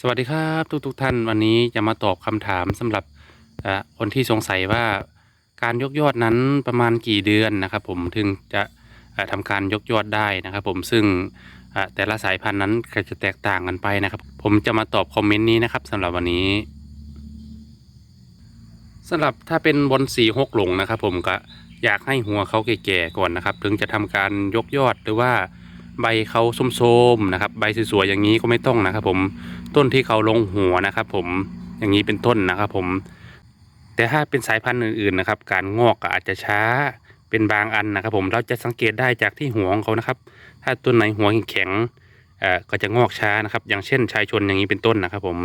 สวัสดีครับทุกทุกๆท่านวันนี้จะมาตอบคำถามสำหรับคนที่สงสัยว่าการยกยอดนั้นประมาณกี่เดือนนะครับ ผมถึงจะทำการยกยอดได้นะครับ ผมซึ่งแต่ละสายพันธุ์นั้นก็จะแตกต่างกันไปนะครับ ผมจะมาตอบคอมเมนต์นี้นะครับสำหรับวันนี้สำหรับถ้าเป็นบนสีหกหลงนะครับ ผมก็อยากให้หัวเขาแก่ๆก่อนนะครับ ถึงจะทำการยกยอดหรือว่าใบเขาส้มๆนะครับ ใบสวยๆอย่างนี้ก็ไม่ต้องนะครับ ผม ต้นที่เขาลงหัวนะครับ ผมอย่างนี้เป็นต้นนะครับ ผม แต่ถ้าเป็นสายพันธุ์อื่นๆนะครับ การงอกก็อาจจะช้าเป็นบางอันนะครับ ผมเราจะสังเกตได้จากที่หัวของเขานะครับ ถ้าต้นไหนหัวแข็งก็จะงอกช้านะครับ อย่างเช่นชายชนอย่างนี้เป็นต้นนะครับ ผม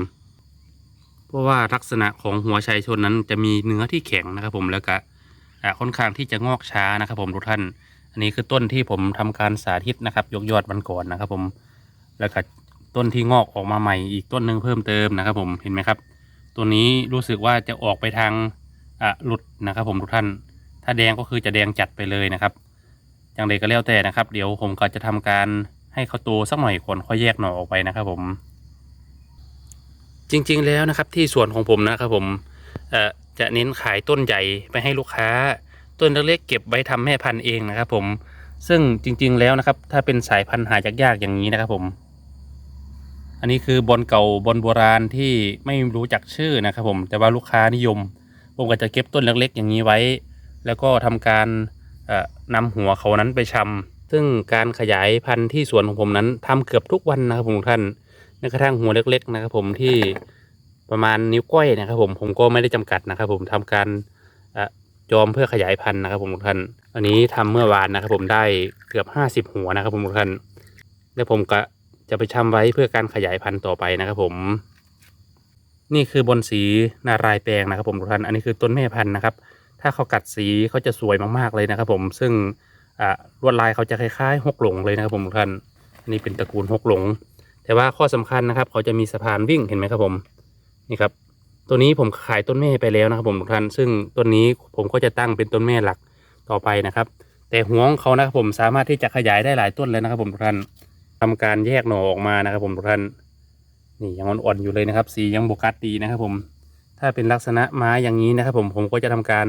เพราะว่าลักษณะของหัวชายชนนั้นจะมีเนื้อที่แข็งนะครับ ผมแล้วก็ค่อนข้างที่จะงอกช้านะครับ ผมทุกท่าน อันนี้คือต้นที่ผมทำการสาธิตนะครับ ยกยอดวันก่อนนะครับ ผมแล้วก็ ต้นที่งอกออกมาใหม่อีกต้นหนึ่งเพิ่มเติมนะครับ ผมเห็นไหมครับ ตัวนี้รู้สึกว่าจะออกไปทางอะหลุดนะครับ ผมทุกท่าน ถ้าแดงก็คือจะแดงจัดไปเลยนะครับอย่างไรก็แล้วแต่นะครับ เดี๋ยวผมก็จะทำการให้เขาโตสักหน่อยก่อนค่อยแยกหน่อออกไปนะครับ ผม จริงๆแล้วนะครับ ที่สวนของผมนะครับ ผมเอ่อจะเน้นขายต้นใหญ่ไปให้ลูกค้า ต้นเล็กๆเก็บไว้ทำแม่พันธุ์เองนะครับ ผมซึ่งจริง ๆแล้วนะครับ ถ้าเป็นสายพันธุ์หายากๆอย่างนี้นะครับ ผม อันนี้คือบอลเก่าบอลโบราณที่ไม่รู้จักชื่อนะครับผมแต่ว่าลูกค้านิยม ผมก็จะเก็บต้นเล็กๆ อย่างนี้ไว้ แล้วก็ทำการเอ่อนำหัวเขานั้นไปชำซึ่งการขยายพันธุ์ที่สวนของผมนั้นทำเกือบทุกวันนะครับผมทุกท่านแม้กระทั่งหัวเล็ก ๆ นะครับผมที่ประมาณนิ้วก้อยนะครับผมผมก็ไม่ได้จำกัดนะครับผมทำการจอมเพื่อขยายพันธุ์นะครับผมทุกท่าน อันนี้ทำเมื่อวานนะครับผมได้เกือบห้าสิบหัวนะครับผมทุกท่าน แล้วผมก็ จะไปชำไว้เพื่อการขยายพันธุ์ต่อไปนะครับผม นี่คือบนสีนารายแปลงนะครับผมทุกท่านอันนี้คือต้นแม่พันธุ์นะครับ ถ้าเขากัดสีเขาจะสวยมากๆเลยนะครับผมซึ่งลวดลายเขาจะคล้ายๆหกหลงเลยนะครับผมทุกท่านอันนี้เป็นตระกูลหกหลง แต่ว่าข้อสำคัญนะครับ เขาจะมีสะพานวิ่งเห็นไหมครับผมนี่ครับตัวนี้ผมขายต้นแม่ไปแล้วนะครับผมทุกท่านซึ่งต้นนี้ผมก็จะตั้งเป็นต้นแม่หลักต่อไปนะครับ แต่หัวของเขานะครับผมสามารถที่จะขยายได้หลายต้นเลยนะครับผมทุกท่าน ทำการแยกหน่อออกมานะครับ ผมทุกท่านนี่ยังอ่อนๆอยู่เลยนะครับ สียังโบกัสดีนะครับ ผมถ้าเป็นลักษณะไม้อย่างนี้นะครับ ผมผมก็จะทำการ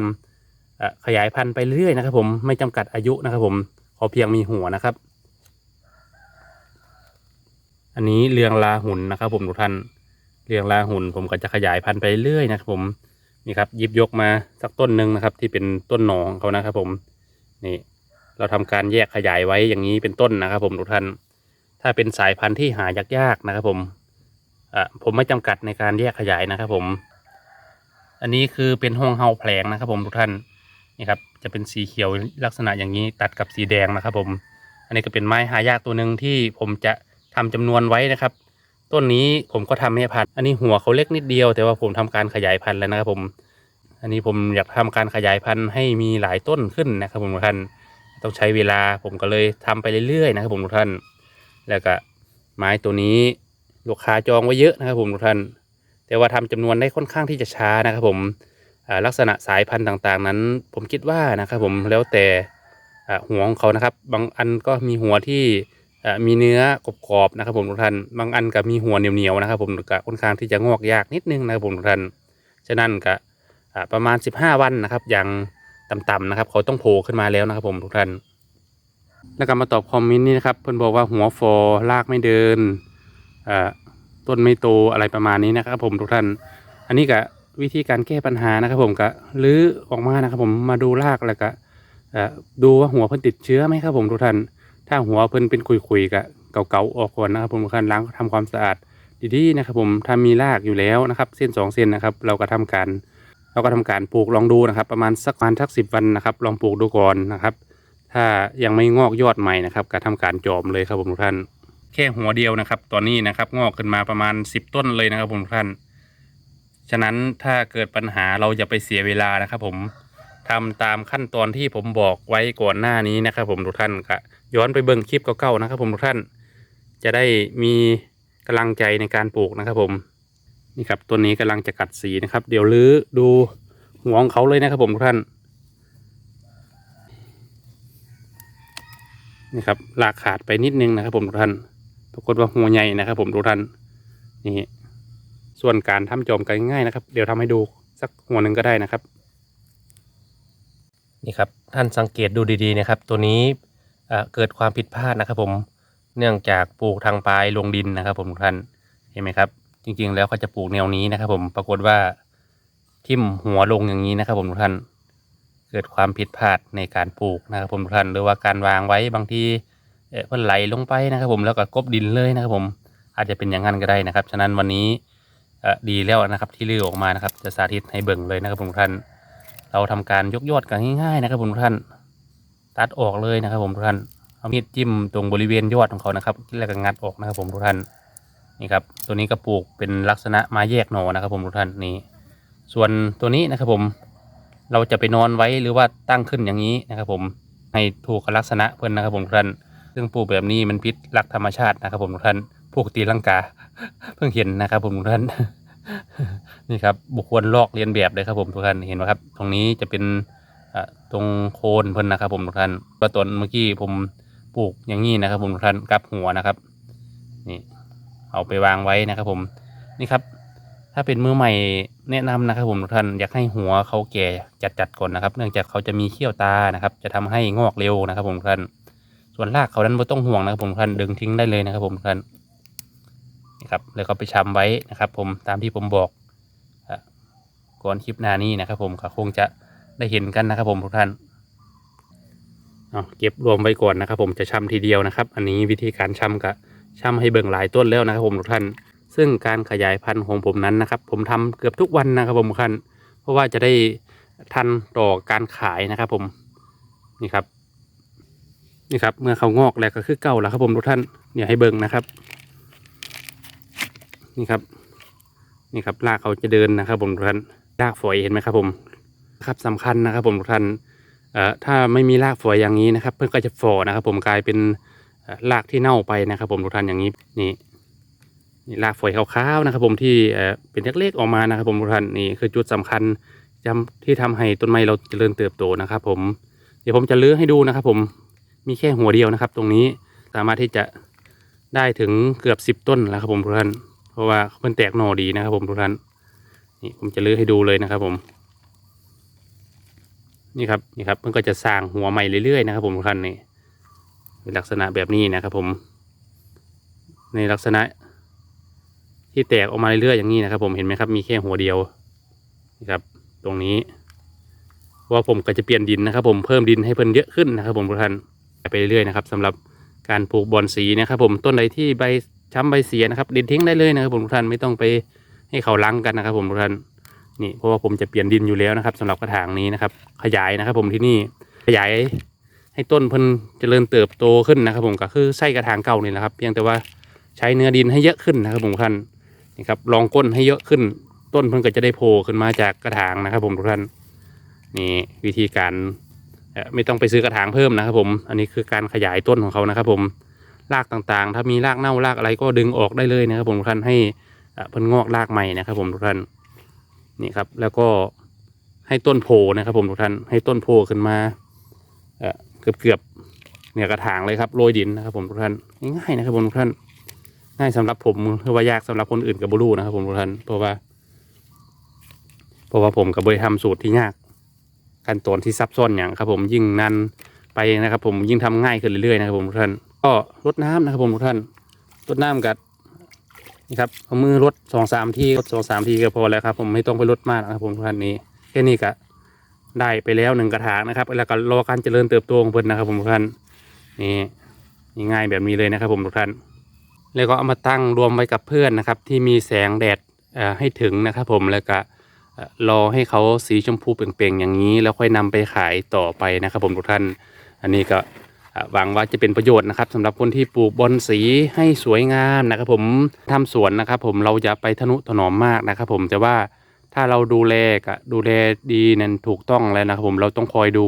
ขยายพันธุ์ไปเรื่อยนะครับ ผมไม่จำกัดอายุนะครับ ผมขอเพียงมีหัวนะครับ อันนี้เรืองลาหุ่นนะครับ ผมทุกท่านเรืองลาหุ่น ผมก็จะขยายพันธุ์ไปเรื่อยนะครับ ผมนี่ครับยิบยกมาสักต้นหนึ่งนะครับ ที่เป็นต้นหนอของเขานะครับ ผมนี่เราทำการแยกขยายไว้อย่างนี้เป็นต้นนะครับ ผมทุกท่าน ถ้าเป็นสายพันธุ์ที่หายากๆนะครับผมอะผมไม่จำกัดในการแยกขยายนะครับผม อันนี้คือเป็นห้องเฮาแผลงนะครับผมทุกท่านนี่ครับจะเป็นสีเขียวลักษณะอย่างนี้ตัดกับสีแดงนะครับผม อันนี้ก็เป็นไม้หายากตัวหนึ่งที่ผมจะทำจำนวนไว้นะครับ ต้นนี้ผมก็ทำแม่พันธุ์อันนี้หัวเขาเล็กนิดเดียว แต่ว่าผมทำการขยายพันธุ์แล้วนะครับผม อันนี้ผมอยากทำการขยายพันธุ์ให้มีหลายต้นขึ้นนะครับผมทุกท่าน ต้องใช้เวลาผมก็เลยทำไปเรื่อยๆนะครับผมทุกท่าน แล้วก็ไม้ตัวนี้ลูกค้าจองไว้เยอะนะครับผมทุกท่าน แต่ว่าทำจำนวนได้ค่อนข้างที่จะช้านะครับผมลักษณะสายพันธุ์ต่างๆ นั้น ผมคิดว่านะครับผมแล้วแต่หัวของเขานะครับ บางอันก็มีหัวที่มีเนื้อกรอบๆนะครับผมทุกท่านบางอันก็มีหัวเหนียวๆนะครับผมก็ค่อนข้างที่จะงอกยากนิดนึงนะครับผมทุกท่านฉะนั้นก็ประมาณ 15 วันนะครับ อย่างต่ำๆนะครับ เขาต้องโผล่ขึ้นมาแล้วนะครับผมทุกท่าน แล้วก็มาตอบคอมเมนต์นี่นะครับเพิ่อนบอกว่าหัวฟอรากไม่เดินต้นไม่โตอะไรประมาณนี้นะครับ ผมทุกท่าน อันนี้ก็วิธีการแก้ปัญหานะครับ ผมก็ลื้อออกมานะครับ ผมมาดูรากแล้วก็ดูว่าหัวเพิ่นติดเชื้อไหมครับ ผมทุกท่าน ถ้าหัวเพิ่นเป็นคุยๆก็เก่าๆออกก่อนนะครับ ผมทุกท่านล้างทำความสะอาดดีๆนะครับ ผมถ้ามีรากอยู่แล้วนะครับ เส้นสองเส้นนะครับ เราก็ทำการเราก็ทำการปลูกลองดูนะครับ ประมาณสักประมาณสักสิบวันนะครับ ลองปลูกดูก่อนนะครับ ถ้ายังไม่งอกยอดใหม่นะครับก็ทำการจอมเลยครับผมทุกท่าน แค่หัวเดียวนะครับตอนนี้นะครับงอกขึ้นมาประมาณสิบต้นเลยนะครับผมทุกท่าน ฉะนั้นถ้าเกิดปัญหาเราจะไปเสียเวลานะครับ ผมทำตามขั้นตอนที่ผมบอกไว้ก่อนหน้านี้นะครับ ผมทุกท่านก็ย้อนไปเบิ่งคลิปเก่าๆนะครับ ผมทุกท่านจะได้มีกำลังใจในการปลูกนะครับ ผมนี่ครับต้นนี้กำลังจะกัดสีนะครับ เดี๋ยวลื้อดูหัวของเขาเลยนะครับ ผมทุกท่าน นี่ครับลากขาดไปนิดนึงนะครับ ผมทุกท่านปรากฏว่าหัวใหญ่นะครับ ผมทุกท่านนี่ส่วนการทำจอมก็ง่ายนะครับ เดี๋ยวทำให้ดูสักหัวหนึ่งก็ได้นะครับ นี่ครับท่านสังเกตดูดีๆนะครับ ตัวนี้เกิดความผิดพลาดนะครับ ผมเนื่องจากปลูกทางปลายลงดินนะครับ ผมทุกท่านเห็นไหมครับ จริง ๆ แล้วเขาจะปลูกแนวนี้นะครับ ผมปรากฏว่าทิ่มหัวลงอย่างนี้นะครับ ผมทุกท่าน เกิดความผิดพลาดในการปลูกนะครับผมทุกท่านหรือว่าการวางไว้บางทีเอ่อมันไหลลงไปนะครับ ผมแล้วก็กบดินเลยนะครับ ผมอาจจะเป็นอย่างนั้นก็ได้นะครับ ฉะนั้นวันนี้เอ่อดีแล้วนะครับที่ลือออกมานะครับ จะสาธิตให้เบิ่งเลยนะครับผมทุกท่าน เราทำการยกยอดกันง่ายๆนะครับผมทุกท่านตัดออกเลยนะครับ ผมทุกท่านเอามีดจิ้มตรงบริเวณยอดของเขานะครับแล้วก็งัดออกนะครับ ผมทุกท่านนี่ครับ ตัวนี้ก็ปลูกเป็นลักษณะม้แยกหนอนะครับ ผมทุกท่านนี่ส่วนตัวนี้นะครับ ผม เราจะไปนอนไว้หรือว่าตั้งขึ้นอย่างนี้นะครับ ผมให้ถูกลักษณะเพื่อนนะครับ ผมทุกท่านซึ่งปลูกแบบนี้มันพิษรักธรรมชาตินะครับ ผมทุกท่านพวกตีลังกา เพิ่งเห็นนะครับ ผมทุกท่านนี่ครับบุคคลลอกเลียนแบบเลยครับ ผมทุกท่านเห็นไหมครับ ตรงนี้จะเป็นตรงโคนเพิ่นนะครับ ผมทุกท่านก็ต้นเมื่อกี้ผมปลูกอย่างนี้นะครับ ผมทุกท่านกับหัวนะครับ นี่เอาไปวางไว้นะครับ ผมนี่ครับ ถ้าเป็นมือใหม่แนะนำนะครับผมทุกท่านอยากให้หัวเขาแก่จัดๆก่อนนะครับ เนื่องจากเขาจะมีเขี้ยวตานะครับ จะทำให้งอกเร็วนะครับผมทุกท่าน ส่วนรากเขานั้นไม่ต้องห่วงนะครับผมทุกท่านดึงทิ้งได้เลยนะครับผมทุกท่านนี่ครับแล้วก็ไปชำไว้นะครับ ผมตามที่ผมบอกก่อนคลิปหน้านี้นะครับ ผมก็คงจะได้เห็นกันนะครับ ผมทุกท่านเอาเก็บรวมไว้ก่อนนะครับ ผมจะช่ำทีเดียวนะครับ อันนี้วิธีการช่ำก็ช่ำให้เบิ่งหลายต้นแล้วนะครับ ผมทุกท่าน ซึ่งการขยายพันธุ์ของผมนั้นนะครับ ผมทำเกือบทุกวันนะครับผมทุกท่านเพราะว่าจะได้ทันต่อการขายนะครับ ผมนี่ครับ นี่ครับ เมื่อเขางอกแล้วก็คือเก่าแล้วครับผมทุกท่านเนี่ยให้เบิ่งนะครับ นี่ครับ นี่ครับรากเขาจะเดินนะครับ ผมทุกท่านรากฝอยเห็นไหมครับ ผมครับสำคัญนะครับ ผมทุกท่านเอ่อถ้าไม่มีรากฝอยอย่างนี้นะครับ เพื่อนก็จะฝ่อนะครับ ผมกลายเป็นรากที่เน่าไปนะครับ ผมทุกท่านอย่างนี้นี่ นี่รากฝอยขาวๆนะครับ ผมที่เอ่อเป็นเล็กๆออกมานะครับ ผมทุกท่านนี่คือจุดสำคัญจำที่ทำให้ต้นไม้เราเจริญเติบโตนะครับ ผมเดี๋ยวผมจะเลื้อให้ดูนะครับ ผมมีแค่หัวเดียวนะครับ ตรงนี้สามารถที่จะได้ถึงเกือบสิบต้นแล้วครับผมทุกท่านเพราะว่ามันแตกหน่อดีนะครับ ผมทุกท่านนี่ผมจะเลื้อให้ดูเลยนะครับ ผมนี่ครับนี่ครับมันก็จะสร้างหัวใหม่เรื่อยๆนะครับ ผมทุกท่านนี่เป็นลักษณะแบบนี้นะครับ ผมในลักษณะ ที่แตกออกมาเรื่อยๆอย่างนี้นะครับ ผมเห็นไหมครับ มีแค่หัวเดียวนี่ครับ ตรงนี้เพราะว่าผมก็จะเปลี่ยนดินนะครับ ผมเพิ่มดินให้เพิ่นเยอะขึ้นนะครับ ผมทุกท่านไปเรื่อยๆนะครับสำหรับการปลูกบอนสีนะครับ ผมต้นใดที่ใบช้ำใบเสียนะครับ ดินทิ้งได้เลยนะครับ ผมทุกท่านไม่ต้องไปให้เขาล้างกันนะครับ ผมทุกท่านนี่เพราะว่าผมจะเปลี่ยนดินอยู่แล้วนะครับสำหรับกระถางนี้นะครับ ขยายนะครับ ผมที่นี่ขยายให้ต้นเพิ่นเจริญเติบโตขึ้นนะครับ ผมก็คือใส่กระถางเก่านี่แหละครับ เพียงแต่ว่าใช้เนื้อดินให้เยอะขึ้นนะครับ ผมท่าน นี่ครับลองก้นให้เยอะขึ้น ต้นเพิ่นก็จะได้โผล่ขึ้นมาจากกระถางนะครับ ผมทุกท่านนี่วิธีการไม่ต้องไปซื้อกระถางเพิ่มนะครับ ผม อันนี้คือการขยายต้นของเขานะครับ ผมรากต่างๆ ถ้ามีรากเน่ารากอะไรก็ดึงออกได้เลยนะครับ ผมทุกท่านให้เพิ่นงอกรากใหม่นะครับ ผมทุกท่านนี่ครับ แล้วก็ให้ต้นโพนะครับผมทุกท่านให้ต้นโพขึ้นมาเอ่อเกือบๆเนี่ยกระถางเลยครับโรยดินนะครับผมทุกท่านง่ายๆนะครับผมทุกท่าน ง่ายสำหรับผมหรือว่ายากสำหรับคนอื่นกับบรูนะครับผมทุกท่านเพราะว่า เพราะว่าผมกับบริทำสูตรที่ยากขั้นตอนที่ซับซ้อนอย่างครับ ผมยิ่งนานไปนะครับ ผมยิ่งทำง่ายขึ้นเรื่อยๆนะครับผมทุกท่านก็รดน้ำนะครับผมทุกท่านรดน้ำกับนี่ครับเอามือรดสองสามทีรดสองสามทีก็พอแล้วครับ ผมไม่ต้องไปรดมากนะครับ ผมทุกท่านนี้แค่นี้ก็ได้ไปแล้วหนึ่งกระถางนะครับ แล้วก็รอการเจริญเติบโตของเพิ่นนะครับ ผมทุกท่านนี่ง่ายแบบนี้เลยนะครับ ผมทุกท่าน แล้วก็เอามาตั้งรวมไว้กับเพื่อนนะครับ ที่มีแสงแดดเอ่อให้ถึงนะครับ ผมแล้วก็รอให้เขาสีชมพูเปล่งๆ อย่างนี้ แล้วค่อยนำไปขายต่อไปนะครับ ผมทุกท่าน อันนี้ก็หวังว่าจะเป็นประโยชน์นะครับสำหรับคนที่ปลูกบอนสีให้สวยงามนะครับ ผมทำสวนนะครับ ผมเราจะไปทนุถนอมมากนะครับ ผมแต่ว่าถ้าเราดูแลก็ดูแลดีนั่นถูกต้องแล้วนะครับ ผมเราต้องคอยดู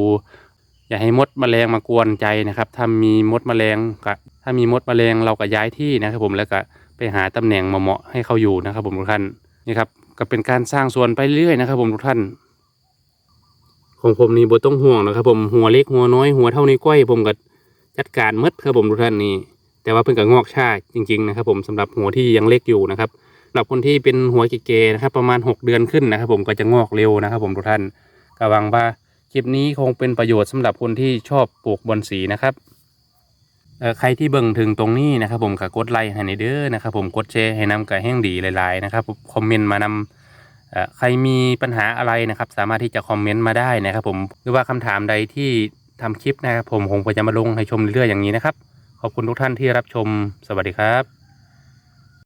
อย่าให้มดแมลงมากวนใจนะครับถ้ามีมดแมลงก็ถ้ามีมดแมลงเราก็ย้ายที่นะครับผมแล้วก็ไปหาตำแหน่งเหมาะให้เขาอยู่นะครับผมทุกท่านนี่ครับก็เป็นการสร้างสวนไปเรื่อยนะครับผมทุกท่าน ของผมนี่บ่ต้องห่วงนะครับ ผมหัวเล็กหัวน้อยหัวเท่านิ้ก้อยผมก็จัดการมดครับผมทุกท่านนี่แต่ว่าเพิ่งกับงอกชาจริงๆนะครับผมสำหรับหัวที่ยังเล็กอยู่นะครับสำหรับคนที่เป็นหัวเก๋ๆนะครับ ประมาณ 6 เดือนขึ้นนะครับ ผมก็จะงอกเร็วนะครับ ผมทุกท่านก็หวังว่า คลิปนี้คงเป็นประโยชน์สำหรับคนที่ชอบปลูกบอนสีนะครับเอ่อใครที่เบิ่งถึงตรงนี้นะครับ ผมก็กดไลค์ให้ในเด้อนะครับ ผมกดแชร์ให้นำกับแห้งดีหลาย ๆ นะครับคอมเมนต์มานำเอ่อใครมีปัญหาอะไรนะครับ สามารถที่จะคอมเมนต์มาได้นะครับ ผมหรือว่าคำถามใดที่ทำคลิปนะครับ ผมคงจะมาลงให้ชมเรื่อยๆอย่างนี้นะครับ ขอบคุณทุกท่านที่รับชมสวัสดีครับ